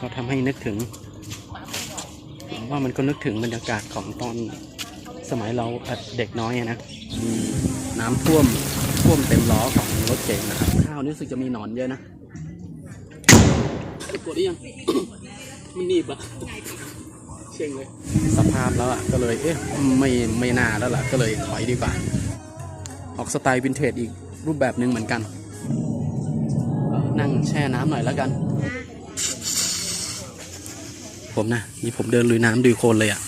ก็ทำให้นึกถึงว่ามันก็นึกถึงบรรยากาศของตอนสมัยเราเด็กน้อยนะน้ำท่วมท่วมเต็มล้อของรถเก๋งนะครับข้าวนี่รู้สึกจะมีหนอนเยอะนะกดได้ยังมันหนีบอะเช่งเลยสภาพแล้วอะก็เลยเอ๊ะไม่ไม่น่าแล้วล่ะก็เลยถอยดีกว่า ออกสไตล์วินเทจอีกรูปแบบหนึ่งเหมือนกัน นั่งแช่น้ำหน่อยแล้วกัน ผมนะ นี่ผมเดินลุยน้ำดุยโคลนเลยอะ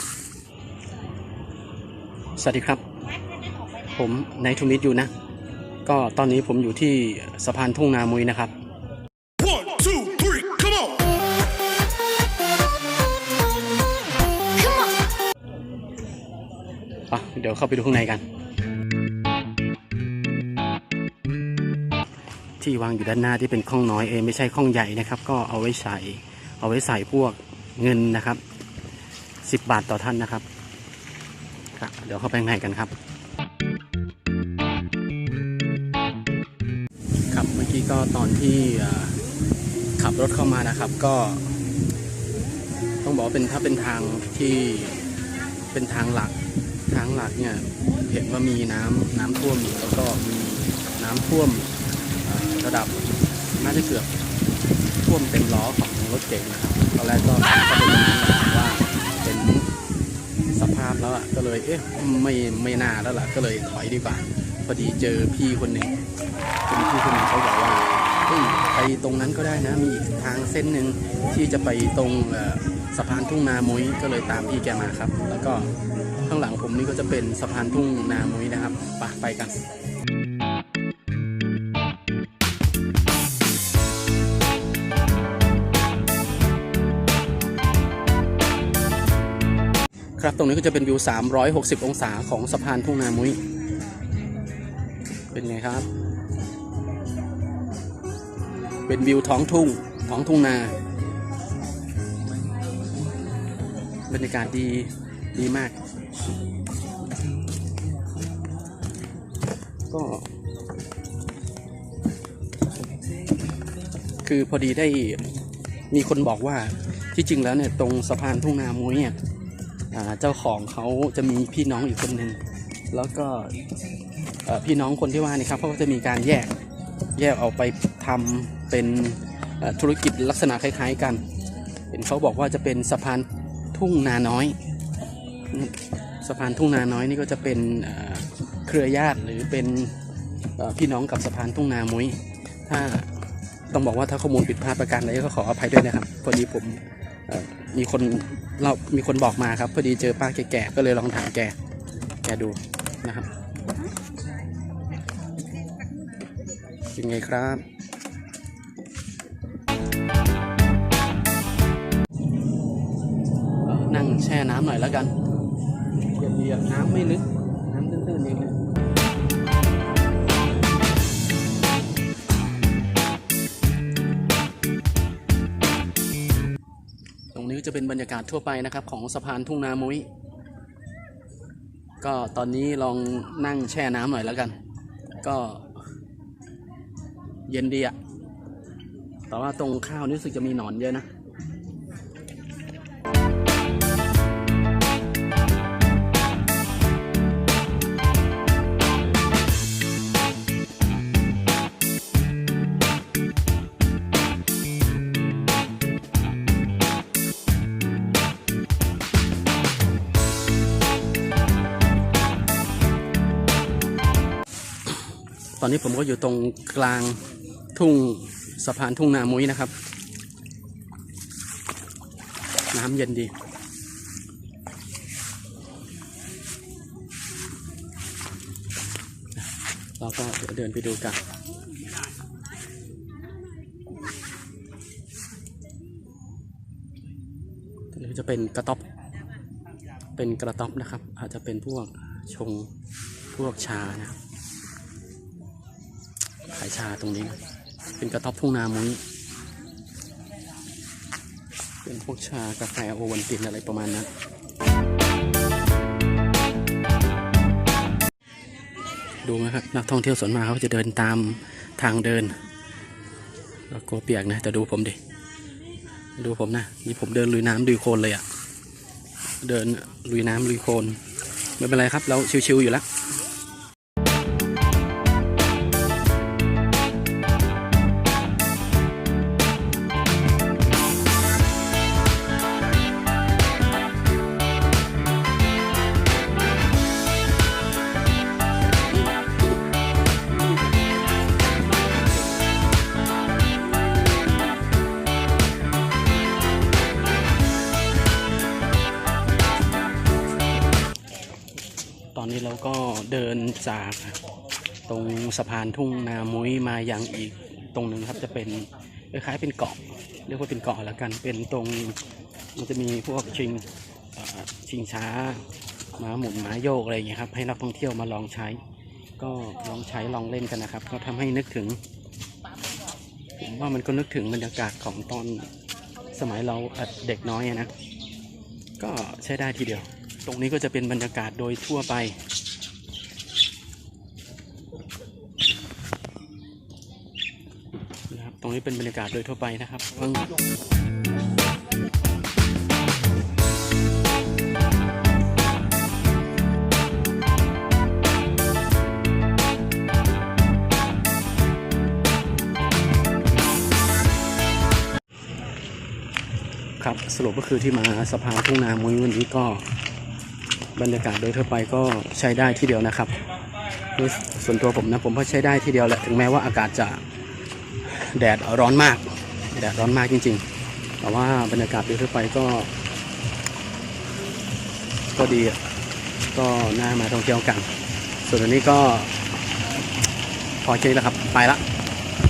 สวัสดีครับ ผมนายทูมิตอยู่นะ ก็ตอนนี้ผมอยู่ที่สะพานทุ่งนามุยนะครับ One, two, three, come on! Come on. ปะเดี๋ยวเข้าไปดูข้างในกัน ที่วางอยู่ด้านหน้าที่เป็นข้องน้อยเองไม่ใช่ข้องใหญ่นะครับ ก็เอาไว้ใส่เอาไว้ใส่พวก เงินนะครับสิบบาทต่อท่านนะครับครับ เดี๋ยวเข้าไปข้างในกันครับ ครับเมื่อกี้ก็ตอนที่ขับรถเข้ามานะครับ ก็ ต้องบอกเป็นถ้าเป็นทางที่เป็นทางหลักทางหลักเนี่ยเห็นว่ามีน้ำน้ำท่วมอยู่แล้วก็มีน้ำท่วมระดับน่าจะเกือบท่วมเต็มล้อของ รถเก๋งนะครับตอนแรกก็ก็เป็นอย่างนั้นแหละว่าเป็นสภาพแล้วอะก็เลยเอ๊ะไม่ไม่น่าแล้วล่ะก็เลยถอยดีกว่าพอดีเจอพี่คนหนึ่งเจอพี่คนหนึ่งเขาบอกว่าเฮ้ยไปตรงนั้นก็ได้นะมีอีกทางเส้นหนึ่งที่จะไปตรงสะพานทุ่งนามุ้ยก็เลยตามพี่แกมาครับ แล้วก็ข้างหลังผมนี่ก็จะเป็นสะพานทุ่งนามุ้ยนะครับไปไปกัน ครับตรงนี้ก็จะเป็นวิว 360 องศาของสะพานทุ่งนามุ้ย เป็นไงครับ เป็นวิวท้องทุ่งท้องทุ่งนา บรรยากาศดีดีมาก ก็ คือพอดีได้มีคนบอกว่าที่จริงแล้วเนี่ยตรงสะพานทุ่งนามุ้ยเนี่ย เจ้าของเขาจะมีพี่น้องอีกคนหนึ่งแล้วก็พี่น้องคนที่ว่านี่ครับเขาก็จะมีการแยกแยกเอาไปทำเป็นธุรกิจลักษณะคล้ายๆกัน เห็นเขาบอกว่าจะเป็นสะพานทุ่งนาน้อย สะพานทุ่งนาน้อยนี่ก็จะเป็นเครือญาติหรือเป็นพี่น้องกับสะพานทุ่งนามุ้ย ถ้าต้องบอกว่าถ้าข้อมูลผิดพลาดประการใดก็ขออภัยด้วยนะครับ พอดีผมมีคน เรามีคนบอกมาครับ พอดีเจอป้าแก่ๆก็เลยลองถามแก แกดูนะครับเป็นไงครับนั่งแช่น้ำหน่อยแล้วกันเดียบน้ำไม่ลึก น้ำตื้นๆเอง จะเป็นบรรยากาศทั่วไปนะครับ ของสะพานทุ่งนามุ้ย ก็ตอนนี้ลองนั่งแช่น้ำหน่อยแล้วกัน ก็เย็นดีอะแต่ว่าตรงข้าวนี่รู้สึกจะมีหนอนเยอะนะ ตอนนี้ผมก็อยู่ตรงกลางทุ่งสะพานทุ่งนามุ้ยนะครับ น้ำเย็นดี เราก็เดี๋ยวเดินไปดูกันจะเป็นกระต๊อบ เป็นกระต๊อบนะครับ อาจจะเป็นพวกชงพวกชานะครับายชาตรงนี้นะเป็นกระต๊อบทุ่งนามุ้ยเป็นพวกชากาแฟโอวันตินอะไรประมาณนั้นดูนะครับนักท่องเที่ยวส่วนมากเขาจะเดินตามทางเดินแล้วกลัวเปียกนะแต่ดูผมดิดูผมนะนี่ผมเดินลุยน้ำลุยโคลนเลยอะ่ะเดินลุยน้ำลุยโคลนไม่เป็นไรครับ เราชิวๆอยู่แล้ว เดินจากตรงสะพานทุ่งนามุ้ยมาอยังอีกตรงหนึ่งครับจะเป็นคล้ายๆเป็นเกาะเรียกว่าเป็นเกาะแล้วกันเป็นตรงมันจะมีพวกชิงชิงช้าม้าหมุนม้าโยกอะไรอย่างเงี้ยครับให้นักท่องเที่ยวมาลองใช้ ก็ลองใช้ลองเล่นกันนะครับ ก็ทำให้นึกถึงผมว่ามันก็นึกถึงบรรยากาศของตอนสมัยเราเด็กน้อยนะก็ใช้ได้ทีเดียว ตรงนี้ก็จะเป็นบรรยากาศโดยทั่วไป นะครับ ตรงนี้เป็นบรรยากาศโดยทั่วไปนะครับวังครับสรุปก็คือที่มาสะพานทุ่งนามุ้ยวันนี้ก็บรรยากาศโดยทั่วไปก็ใช้ได้ที่เดียวนะครับโดยส่วนตัวผมนะผมก็ใช้ได้ที่เดียวแหละถึงแม้ว่าอากาศจะ แดดร้อนมาก แดดร้อนมากจริง ๆ แต่ว่าบรรยากาศโดยทั่วไปก็ ก็ดีก็น่ามาท่องเที่ยวกัน ส่วนอันนี้ก็พอใช้แล้วครับ ไปละ